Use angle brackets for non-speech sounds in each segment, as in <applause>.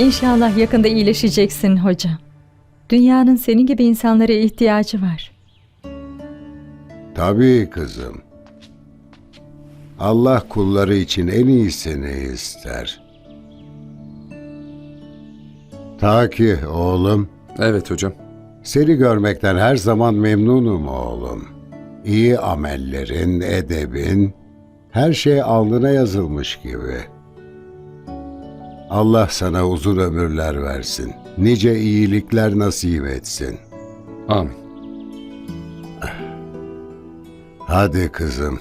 İnşallah yakında iyileşeceksin hocam. Dünyanın senin gibi insanlara ihtiyacı var. Tabii kızım. Allah kulları için en iyisini ister. Ta ki oğlum, Evet hocam. seni görmekten her zaman memnunum oğlum. İyi amellerin, edebin, her şey alnına yazılmış gibi. Allah sana uzun ömürler versin. Nice iyilikler nasip etsin. Amin. Hadi kızım.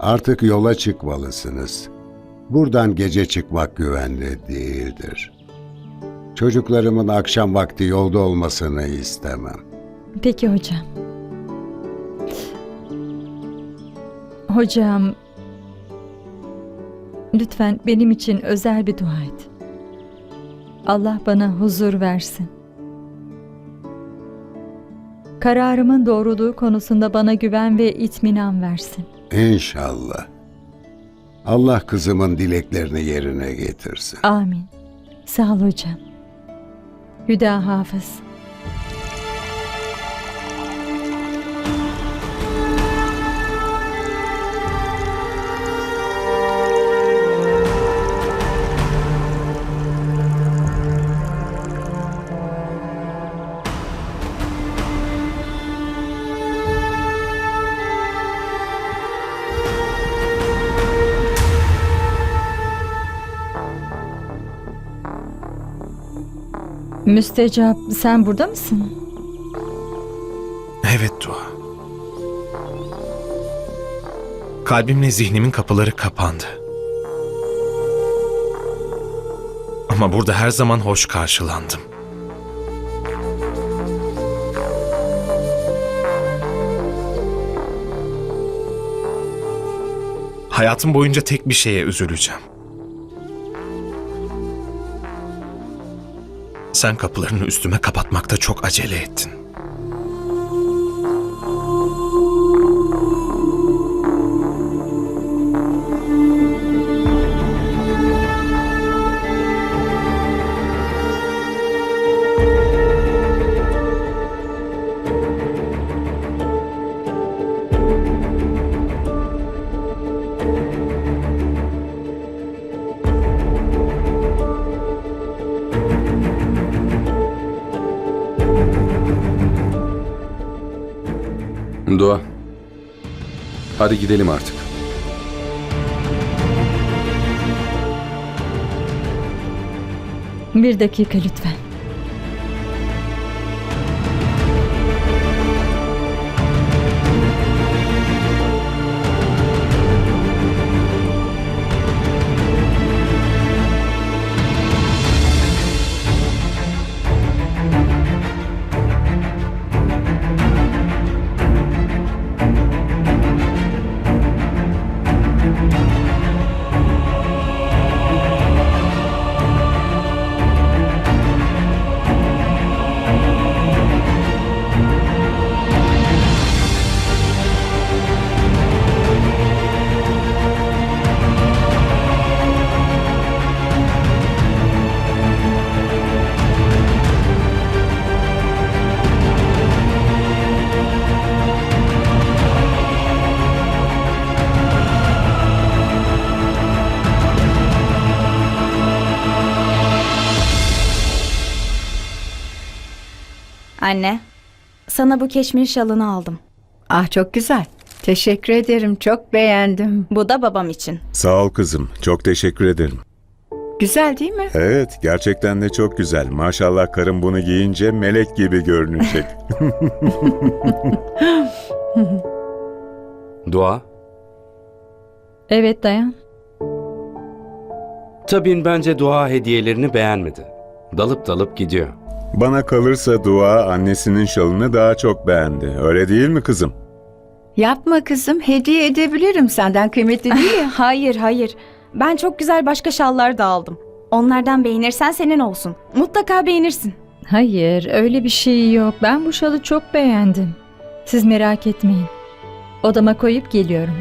Artık yola çıkmalısınız. Buradan gece çıkmak güvenli değildir. Çocuklarımın akşam vakti yolda olmasını istemem. Peki hocam. Hocam, lütfen benim için özel bir dua et. Allah bana huzur versin. Kararımın doğruluğu konusunda bana güven ve itminan versin. İnşallah. Allah kızımın dileklerini yerine getirsin. Amin. Sağ ol hocam. Hüda Hafız. Müstecap sen burada mısın? Evet dua. Kalbimle zihnimin kapıları kapandı. Ama burada her zaman hoş karşılandım. Hayatım boyunca tek bir şeye üzüleceğim. Sen kapılarını üstüme kapatmakta çok acele ettin. Hadi gidelim artık. Bir dakika lütfen. Anne, sana bu keşmir şalını aldım. Ah çok güzel. Teşekkür ederim. Çok beğendim. Bu da babam için. Sağ ol kızım. Çok teşekkür ederim. Güzel değil mi? Evet, gerçekten de çok güzel. Maşallah karım bunu giyince melek gibi görünecek. <laughs> Dua. Evet dayan. Tabin bence dua hediyelerini beğenmedi. Dalıp dalıp gidiyor. Bana kalırsa Dua annesinin şalını daha çok beğendi. Öyle değil mi kızım? Yapma kızım. Hediye edebilirim. Senden kıymetli değil ya. <laughs> Hayır, hayır. Ben çok güzel başka şallar da aldım. Onlardan beğenirsen senin olsun. Mutlaka beğenirsin. Hayır öyle bir şey yok. Ben bu şalı çok beğendim. Siz merak etmeyin. Odama koyup geliyorum.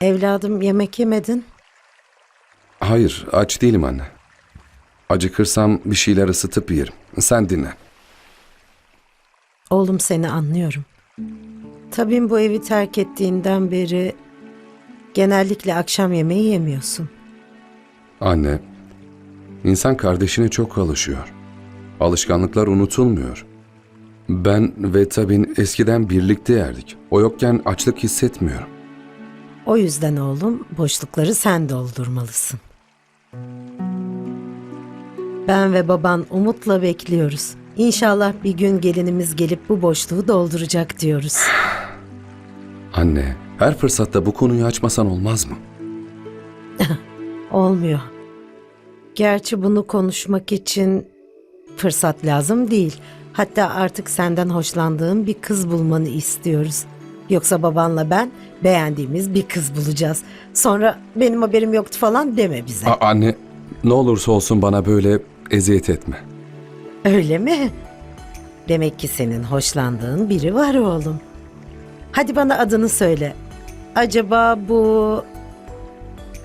Evladım yemek yemedin. Hayır, aç değilim anne. Acıkırsam bir şeyler ısıtıp yerim. Sen dinle. Oğlum seni anlıyorum. Tabii bu evi terk ettiğinden beri genellikle akşam yemeği yemiyorsun. Anne, insan kardeşine çok alışıyor. Alışkanlıklar unutulmuyor. Ben ve Tabin eskiden birlikte yerdik. O yokken açlık hissetmiyorum. O yüzden oğlum boşlukları sen doldurmalısın. Ben ve baban umutla bekliyoruz. İnşallah bir gün gelinimiz gelip bu boşluğu dolduracak diyoruz. Anne, her fırsatta bu konuyu açmasan olmaz mı? <laughs> Olmuyor. Gerçi bunu konuşmak için fırsat lazım değil. Hatta artık senden hoşlandığım bir kız bulmanı istiyoruz. Yoksa babanla ben beğendiğimiz bir kız bulacağız. Sonra benim haberim yoktu falan deme bize. A- anne, ne olursa olsun bana böyle eziyet etme. Öyle mi? Demek ki senin hoşlandığın biri var oğlum. Hadi bana adını söyle. Acaba bu...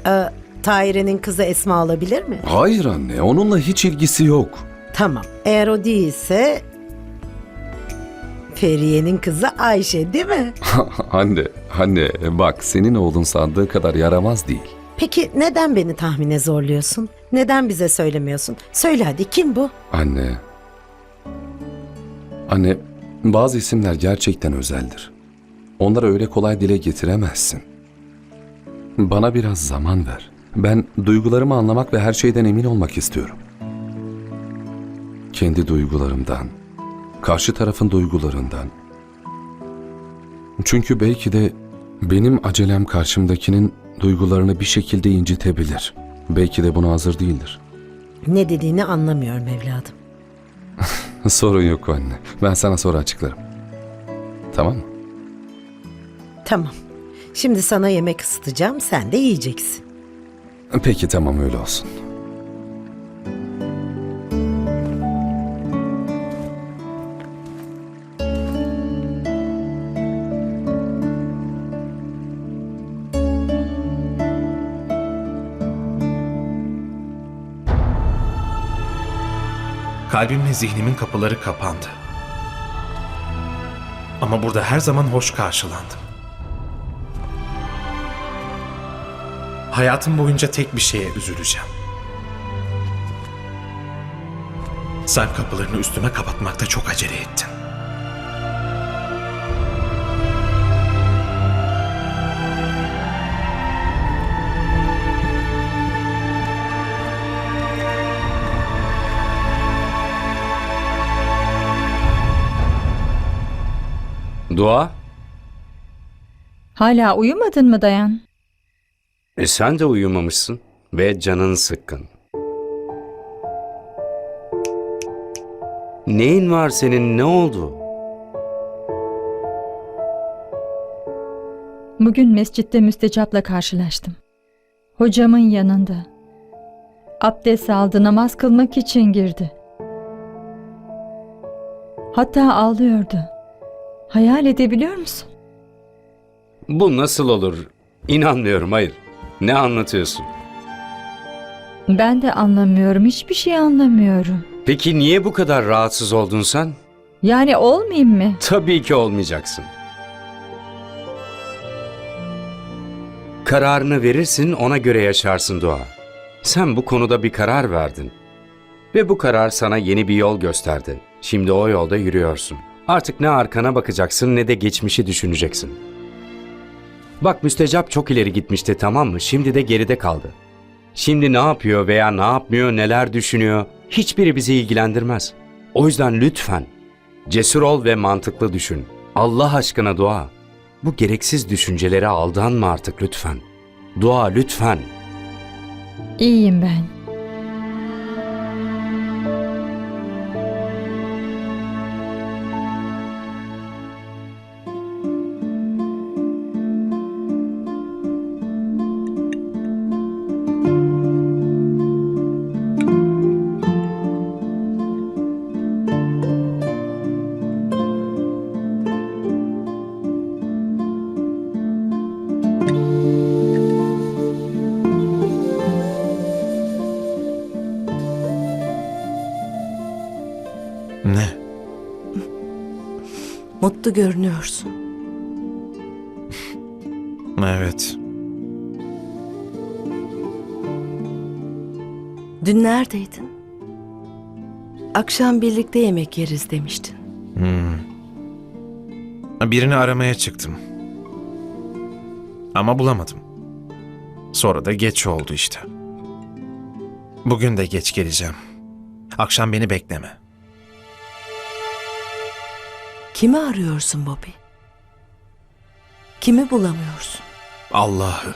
E, Tahire'nin kızı Esma olabilir mi? Hayır anne, onunla hiç ilgisi yok. Tamam. Eğer o değilse... Feriye'nin kızı Ayşe değil mi? <laughs> anne, anne bak senin oğlun sandığı kadar yaramaz değil. Peki neden beni tahmine zorluyorsun? Neden bize söylemiyorsun? Söyle hadi kim bu? Anne. Anne, bazı isimler gerçekten özeldir. Onları öyle kolay dile getiremezsin. Bana biraz zaman ver. Ben duygularımı anlamak ve her şeyden emin olmak istiyorum. Kendi duygularımdan, karşı tarafın duygularından. Çünkü belki de benim acelem karşımdakinin duygularını bir şekilde incitebilir. Belki de buna hazır değildir. Ne dediğini anlamıyorum evladım. <laughs> Sorun yok anne. Ben sana sonra açıklarım. Tamam mı? Tamam. Şimdi sana yemek ısıtacağım, sen de yiyeceksin. Peki tamam öyle olsun. Kalbimle zihnimin kapıları kapandı. Ama burada her zaman hoş karşılandım. Hayatım boyunca tek bir şeye üzüleceğim. Sen kapılarını üstüme kapatmakta çok acele ettin. Dua? Hala uyumadın mı Dayan? E sen de uyumamışsın ve canın sıkkın. Neyin var senin ne oldu? Bugün mescitte müstecapla karşılaştım. Hocamın yanında. Abdest aldı, namaz kılmak için girdi. Hatta ağlıyordu. Hayal edebiliyor musun? Bu nasıl olur? İnanmıyorum hayır. Ne anlatıyorsun? Ben de anlamıyorum, hiçbir şey anlamıyorum. Peki niye bu kadar rahatsız oldun sen? Yani olmayayım mı? Tabii ki olmayacaksın. Kararını verirsin ona göre yaşarsın Dua. Sen bu konuda bir karar verdin. Ve bu karar sana yeni bir yol gösterdi. Şimdi o yolda yürüyorsun. Artık ne arkana bakacaksın ne de geçmişi düşüneceksin. Bak müstecap çok ileri gitmişti tamam mı? Şimdi de geride kaldı. Şimdi ne yapıyor veya ne yapmıyor, neler düşünüyor hiçbiri bizi ilgilendirmez. O yüzden lütfen cesur ol ve mantıklı düşün. Allah aşkına dua. Bu gereksiz düşüncelere aldanma artık lütfen. Dua lütfen. İyiyim ben. <laughs> Mutlu görünüyorsun. Evet. Dün neredeydin? Akşam birlikte yemek yeriz demiştin. Hmm. Birini aramaya çıktım. Ama bulamadım. Sonra da geç oldu işte. Bugün de geç geleceğim. Akşam beni bekleme. Kimi arıyorsun Bobby? Kimi bulamıyorsun? Allah'ı.